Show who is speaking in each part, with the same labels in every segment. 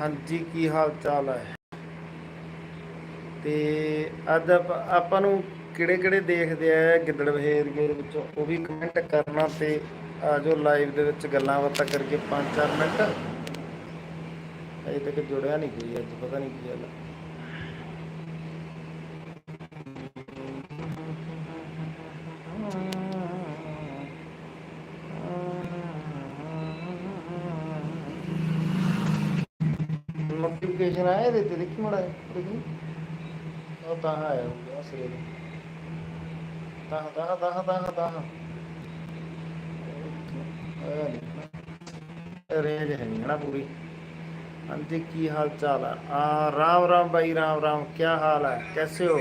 Speaker 1: ਹਾਂਜੀ, ਕੀ ਹਾਲ ਚਾਲ ਹੈ? ਤੇ ਅੱਜ ਆਪਾਂ ਨੂੰ ਕਿਹੜੇ ਕਿਹੜੇ ਦੇਖਦੇ ਆ ਗਿੱਦੜ ਬਹੇਰੀਏ ਦੇ ਵਿੱਚੋਂ? ਉਹ ਵੀ ਕਮੈਂਟ ਕਰਨਾ ਤੇ ਆਜੋ ਲਾਈਵ ਦੇ ਵਿੱਚ ਗੱਲਾਂ ਬਾਤਾਂ ਕਰਕੇ 5-4 ਮਿੰਟ। ਅਜੇ ਤੱਕ ਜੁੜਿਆ ਨਹੀਂ ਕੋਈ, ਅੱਜ ਪਤਾ ਨਹੀਂ ਕੀ ਹਾਲ ਹੈ। ਨੋਟੀਫਿਕੇਸ਼ਨ ਆਇਆ ਇਹਦੇ ਤੇ ਦੇਖੀ ਮੜਾ ਦੇਖੀ ਉਹ ਤਾਂ ਆਇਆ ਹੋਊਗਾ ਸਰੇ ਤਾਂ ਤਾਂ ਤਾਂ ਤਾਂ ਤਾਂ ਰੇਂਜ ਹੈ ਨਹੀਂ ਨਾ ਪੂਰੀ ਹਾਂਜੀ ਕੀ ਹਾਲ ਚਾਲ ਹੈ ਆ ਰਾਮ ਰਾਮ ਭਾਈ ਰਾਮ ਰਾਮ ਕੀ ਹਾਲ ਹੈ कैसे हो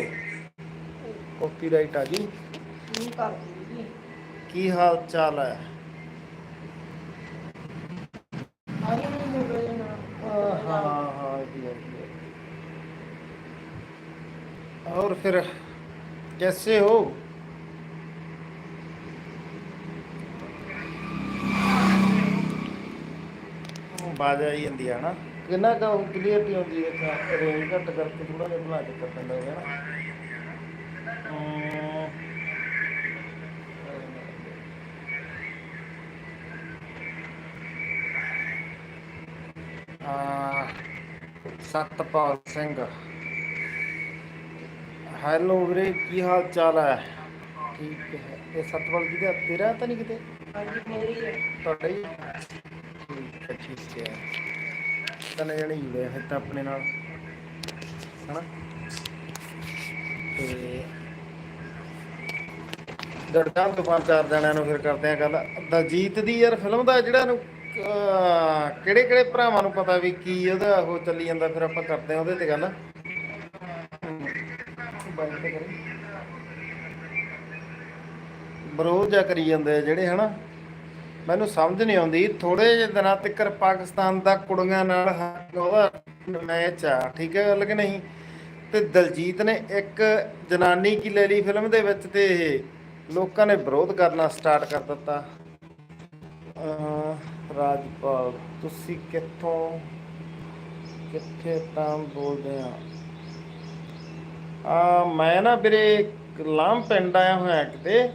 Speaker 1: कॉपीराइट आ गई
Speaker 2: ਨਹੀਂ ਕਰਦੀ ਜੀ
Speaker 1: ਕੀ ਹਾਲ ਚਾਲ ਹੈ
Speaker 2: ਆਈ ਨਹੀਂ ਮਿਲ ਰਹੀ ਨਾ
Speaker 1: हाँ हाँ और फिर कैसे हो ਬਾਜ ਆਈ ਜਾਂਦੀ ਹੈ ਨਾ ਕਿੰਨਾ ਕਾ ਕਲੀਅਰਟੀ ਹੁੰਦੀ ਹੈ ਇੱਥੇ ਰੇਂਜ ਘੱਟ ਕਰਕੇ ਥੋੜਾ ਜਿਹਾ ਬਣਾ ਕੇ ਕਰ ਦਿੰਦਾ ਹੈ ਨਾ ਅਮ, ਆ ਸਤਪਾਲ ਸਿੰਘ ਹੈਲੋ ਵੀਰੇ ਕੀ ਹਾਲ ਚਾਲ ਹੈ? ਠੀਕ ਹੈ। ਇਹ ਸਤਪਾਲ ਜੀ ਦਾ ਤੇਰਾ ਤਾਂ ਨਹੀਂ ਕਿਤੇ?
Speaker 2: ਹਾਂਜੀ ਮੇਰੀ ਹੈ।
Speaker 1: ਤੁਹਾਡਾ ਹੀ ਠੀਕ ਹੈ ਠੀਕ ਹੈ। ਤਨੇ ਜਣੇ ਜੁੜੇ ਫਿਰ ਤਾਂ ਆਪਣੇ ਨਾਲ। ਹਨਾ? ਤੇ ਦਰਦਾਂ ਤੋਂ ਪੰਜ ਚਾਰ ਜਣਿਆਂ ਨੂੰ ਫਿਰ ਕਰਦੇ ਆ ਗੱਲ। ਦੀ ਯਾਰ ਫਿਲਮ ਦਾ ਜਿਹੜਾ ਨੂੰ ਕਿਹੜੇ ਕਿਹੜੇ ਭਰਾਵਾਂ ਨੂੰ ਪਤਾ ਵੀ ਕੀ ਉਹਦਾ ਉਹ ਚੱਲੀ ਜਾਂਦਾ ਫਿਰ ਆਪਾਂ ਕਰਦੇ ਆ ਉਹਦੇ ਤੇ ਗੱਲ। ਵਿਰੋਧ ਜਿਹਾ ਕਰੀ ਜਾਂਦੇ ਆ ਜਿਹੜੇ, ਹਨਾ? ਮੈਨੂੰ ਸਮਝ ਨਹੀਂ ਆਉਂਦੀ। ਥੋੜੇ ਜਿਹੇ ਦਿਨਾਂ ਤੱਕ ਪਾਕਿਸਤਾਨ ਦਾ ਕੁੜੀਆਂ ਨਾਲ ਉਹਦਾ ਮੈਚ ਆ, ਠੀਕ ਹੈ ਗੱਲ ਕਿ ਨਹੀਂ? ਤੇ ਦਲਜੀਤ ਨੇ ਇੱਕ ਜਨਾਨੀ ਕੀ ਲੈ ਲਈ ਫਿਲਮ ਦੇ ਵਿੱਚ ਤੇ ਇਹ ਲੋਕਾਂ ਨੇ ਵਿਰੋਧ ਕਰਨਾ ਸਟਾਰਟ ਕਰ ਦਿੱਤਾ। ਰਾਜਪਾਲ, ਤੁਸੀਂ ਕਿੱਥੋਂ, ਕਿੱਥੇ ਤਾਂ ਬੋਲਦੇ ਆ? ਮੈਂ ਨਾ ਵੀਰੇ ਲਾਮ ਪਿੰਡ ਆਇਆ ਹੋਇਆ ਕਿਤੇ,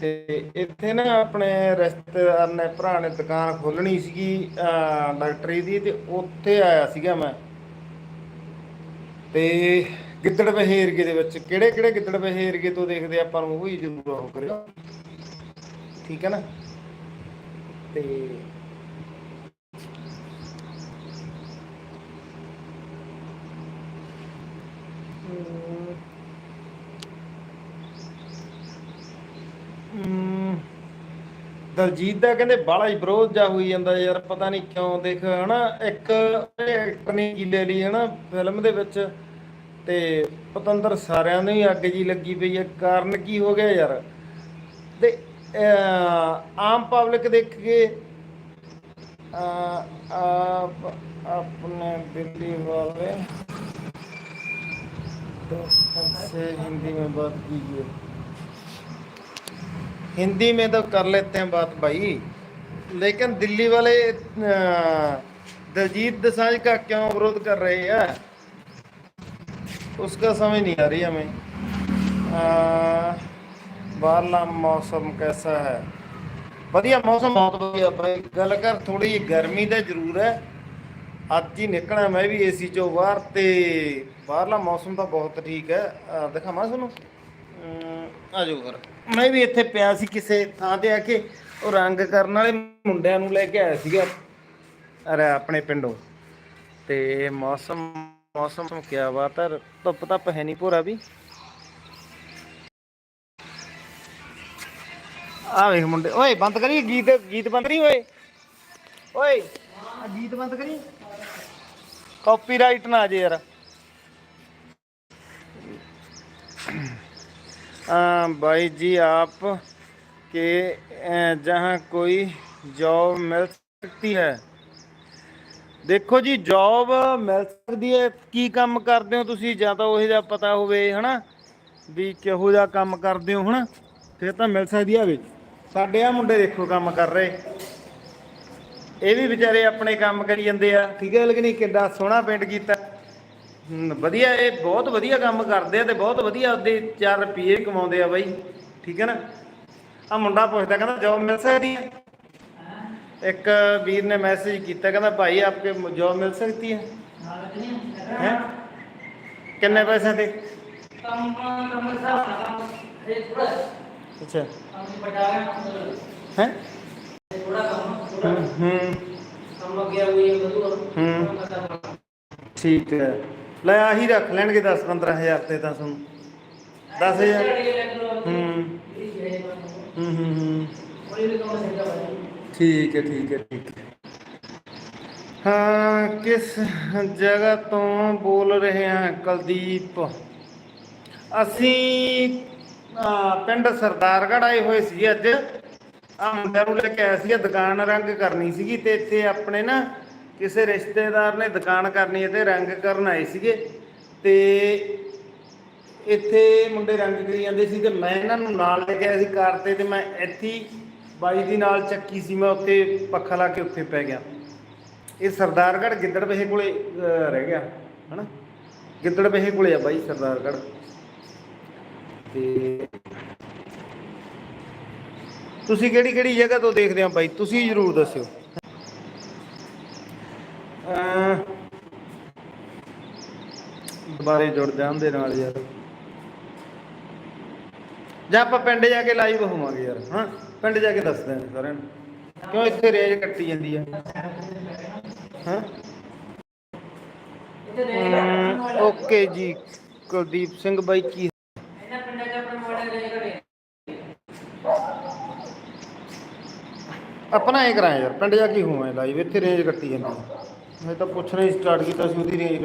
Speaker 1: ਤੇ ਇੱਥੇ ਨਾ ਆਪਣੇ ਰਿਸ਼ਤੇਦਾਰ ਨੇ, ਭਰਾ ਨੇ ਦੁਕਾਨ ਖੋਲਣੀ ਸੀਗੀ ਡਾਕਟਰੀ ਦੀ, ਤੇ ਉੱਥੇ ਆਇਆ ਸੀਗਾ ਮੈਂ। ਤੇ ਗਿੱਦੜ ਬਹੇਰਗੇ ਦੇ ਵਿੱਚ ਕਿਹੜੇ ਕਿਹੜੇ ਗਿੱਦੜ ਬਹੇਰਗੇ ਤੋਂ ਦੇਖਦੇ ਆਪਾਂ ਨੂੰ, ਉਹ ਹੀ ਜ਼ਰੂਰ ਉਹ ਕਰਿਓ। ਠੀਕ ਹੈ ਨਾ? ਤੇ ਦਲਜੀਤ ਦਾ ਕਹਿੰਦੇ ਬਾਲਾ ਹੀ ਵਿਰੋਧ ਜਾ ਹੋਈ ਜਾਂਦਾ ਯਾਰ, ਪਤਾ ਨਹੀਂ ਕਿਉਂ ਦੇਖ, ਹਨਾ, ਇੱਕ ਐਕਟਰ ਨੇ ਕੀ ਲੈ ਲਈ, ਹਨਾ ਫਿਲਮ ਦੇ ਵਿੱਚ। ਤੇ ਪਤੰਦਰ ਸਾਰਿਆਂ ਨੂੰ ਹੀ ਅੱਗ ਜੀ ਲੱਗੀ ਪਈ ਹੈ ਕਾਰਨ ਕੀ ਹੋ ਗਿਆ ਯਾਰ? ਤੇ ਆਮ ਪਬਲਿਕ ਦੇਖ ਕੇ ਆ ਆਪਣੇ ਦਿੱਲੀ ਵਾਲੇ से हिंदी में बात कीजिए हिंदी में तो कर लेते हैं बात भाई लेकिन दिल्ली वाले अ, दलजीत दोसांझ का क्यों विरोध कर रहे हैं उसका समझ नहीं आ रही हमें अ, ਬਾਹਰਲਾ ਮੌਸਮ ਕੈਸਾ ਹੈ ਵਧੀਆ ਮੌਸਮ ਬਹੁਤ ਵਧੀਆ ਭਾਈ ਗੱਲ ਕਰ ਥੋੜੀ ਜਿਹੀ ਗਰਮੀ ਤਾਂ ਜ਼ਰੂਰ ਹੈ ਅੱਜ ਹੀ ਨਿਕਲਣਾ ਮੈਂ ਵੀ ਏਸੀ ਚੋਂ ਬਾਹਰ ਤੇ ਬਾਹਰਲਾ ਮੌਸਮ ਤਾਂ ਬਹੁਤ ਠੀਕ ਹੈ। ਦਿਖਾਵਾਂ ਤੁਹਾਨੂੰ। ਆ ਜਾਓ ਫਿਰ ਮੈਂ ਵੀ ਇੱਥੇ ਪਿਆ ਸੀ ਕਿਸੇ ਥਾਂ ਤੇ ਆ ਕੇ ਉਹ ਰੰਗ ਕਰਨ ਵਾਲੇ ਮੁੰਡਿਆਂ ਨੂੰ ਲੈ ਕੇ ਆਇਆ ਸੀਗਾ। ਅਰੇ ਆਪਣੇ ਪਿੰਡੋਂ। ਤੇ ਮੌਸਮ ਮੌਸਮ ਤੋਂ ਕੀ ਬਾਤ ਹੈ ਧੁੱਪ ਧੱਪ ਹੈ ਨਹੀਂ ਪੂਰਾ ਵੀ। ਆ ਵੇਖ ਮੁੰਡੇ ਓਏ ਬੰਦ ਕਰੀ ਗੀਤ ਗੀਤ ਬੰਦ ਕਰੀ ਓਏ। ਓਏ ਗੀਤ ਬੰਦ ਕਰੀ। ਕਾਪੀਰਾਈਟ ਨਾ ਆ ਜੇ ਯਾਰ। भाई जी आप के अ, जहाँ कोई जॉब मिल सकती है ਦੇਖੋ ਜੀ ਜੌਬ ਮਿਲ ਸਕਦੀ ਹੈ ਕੀ ਕੰਮ ਕਰਦੇ ਹੋ ਤੁਸੀਂ ਜਾਂ ਤਾਂ ਉਹ ਜਿਹਾ ਪਤਾ ਹੋਵੇ ਹਨਾ ਵੀ ਕਿਹੋ ਜਿਹਾ ਕੰਮ ਕਰਦੇ ਹੋ ਹਨਾ ਫਿਰ ਤਾਂ ਮਿਲ ਸਕਦੀ ਹੈ ਵੇ ਸਾਡੇ ਆ ਮੁੰਡੇ ਦੇਖੋ ਕੰਮ ਕਰ ਰਹੇ ਇਹ ਵੀ ਵਿਚਾਰੇ ਆਪਣੇ ਕੰਮ ਕਰੀ ਜਾਂਦੇ ਆ ਠੀਕ ਹੈ ਲੇਕਿਨ ਕਿੰਨਾ ਸੋਹਣਾ ਪੇਂਟ ਕੀਤਾ ਹਮ, ਵਧੀਆ, ਇਹ ਬਹੁਤ ਵਧੀਆ ਕੰਮ ਕਰਦੇ ਆ ਤੇ ਬਹੁਤ ਵਧੀਆ ਉਹਦੇ 4 ਰੁਪਏ ਕਮਾਉਂਦੇ ਆ ਬਾਈ, ਠੀਕ ਹੈ ਨਾ? ਆ ਮੁੰਡਾ ਪੁੱਛਦਾ, ਕਹਿੰਦਾ ਜੌਬ ਮਿਲ ਸਕਦੀ ਹੈ ਇੱਕ ਵੀਰ ਨੇ ਮੈਸੇਜ ਕੀਤਾ, ਕਹਿੰਦਾ ਭਾਈ ਆਪਕੇ ਜੌਬ ਮਿਲ ਸਕਦੀ ਹੈ ਹੈ? ਕਿੰਨੇ ਪੈਸੇ ਤੇ? ਅੱਛਾ। ਹੈ? ਹੂੰ ਹੂੰ ਠੀਕ ਹੈ। ਲੈ ਆਹੀ ਰੱਖ ਲੈਣਗੇ 10 15000 ਤੇ ਤਾਂ ਤੁਹਾਨੂੰ। 10000 ਹੂੰ। ਹੂੰ ਹੂੰ ਹੂੰ। ਠੀਕ ਹੈ ਠੀਕ ਹੈ ਠੀਕ ਹੈ। ਹਾਂ ਕਿਸ ਜਗ੍ਹਾ ਤੋਂ ਬੋਲ ਰਹੇ ਹਾਂ ਕੁਲਦੀਪ? ਅਸੀਂ ਪਿੰਡ ਸਰਦਾਰਗੜ੍ਹ ਆਏ ਹੋਏ ਸੀ ਅੱਜ। ਆ ਮੁੰਡਿਆਂ ਨੂੰ ਲੈ ਕੇ ਆਇਆ ਸੀ ਦੁਕਾਨ ਰੰਗ ਕਰਨੀ ਸੀਗੀ ਤੇ ਇੱਥੇ ਆਪਣੇ ਨਾ ਕਿਸੇ ਰਿਸ਼ਤੇਦਾਰ ਨੇ ਦੁਕਾਨ ਕਰਨੀ ਹੈ ਤੇ ਰੰਗ ਕਰਨ ਆਏ ਸੀਗੇ ਤੇ ਇੱਥੇ ਮੁੰਡੇ ਰੰਗ ਕਰੀ ਜਾਂਦੇ ਸੀ ਤੇ ਮੈਂ ਇਹਨਾਂ ਨੂੰ ਨਾਲ ਲੈ ਕੇ ਆਇਆ ਸੀ ਕਾਰ ਤੇ ਤੇ ਮੈਂ ਇੱਥੇ ਬਾਈ ਦੀ ਨਾਲ ਚੱਕੀ ਸੀ ਮੈਂ ਉੱਥੇ ਪੱਖਾ ਲਾ ਕੇ ਉੱਥੇ ਪੈ ਗਿਆ। ਇਹ ਸਰਦਾਰਗੜ੍ਹ ਗਿੱਦੜਬਹੇ ਕੋਲੇ ਅਹ, ਰਹਿ ਗਿਆ ਹਨਾ? ਗਿੱਦੜਬਹੇ ਕੋਲੇ ਆ ਬਾਈ ਸਰਦਾਰਗੜ੍ਹ। ਤੇ ਤੁਸੀਂ ਕਿਹੜੀ ਕਿਹੜੀ ਜਗ੍ਹਾ ਤੋਂ ਦੇਖਦੇ ਹੋ ਬਾਈ? ਤੁਸੀਂ ਜਰੂਰ ਦੱਸਿਓ। ਦੁਬਾਰੇ ਜੁੜ ਜਾਂਦੇ ਨਾਲ ਯਾਰ। ਜਾਂ ਆਪਾਂ ਪਿੰਡ ਜਾ ਕੇ ਲਾਈਵ ਹੋਵਾਂਗੇ ਯਾਰ ਹਾਂ? ਪਿੰਡ ਜਾ ਕੇ ਦੱਸਦੇ ਹਾਂ ਸਾਰਿਆਂ ਨੂੰ। ਕਿਉਂ ਇੱਥੇ ਰੇਜ ਕੱਟੀ ਜਾਂਦੀ ਆ? ਹਾਂ? ਓਕੇ ਜੀ ਕੁਲਦੀਪ ਸਿੰਘ ਬਾਈ ਕੀ ਆਪਣਾ ਇਹ ਕਰਾਇਆ ਯਾਰ ਪਿੰਡ ਜਾ ਕੇ ਹੋਵਾਂ ਲਾਈਵ ਇੱਥੇ ਰੇਂਜ ਕੱਟੀ ਜਾਂਦੀ ਹੈ ਮੈਂ ਤਾਂ ਪੁੱਛਣਾ ਹੀ ਸਟਾਰਟ ਕੀਤਾ ਸੀ ਉਹਦੀ ਰੇਂਜ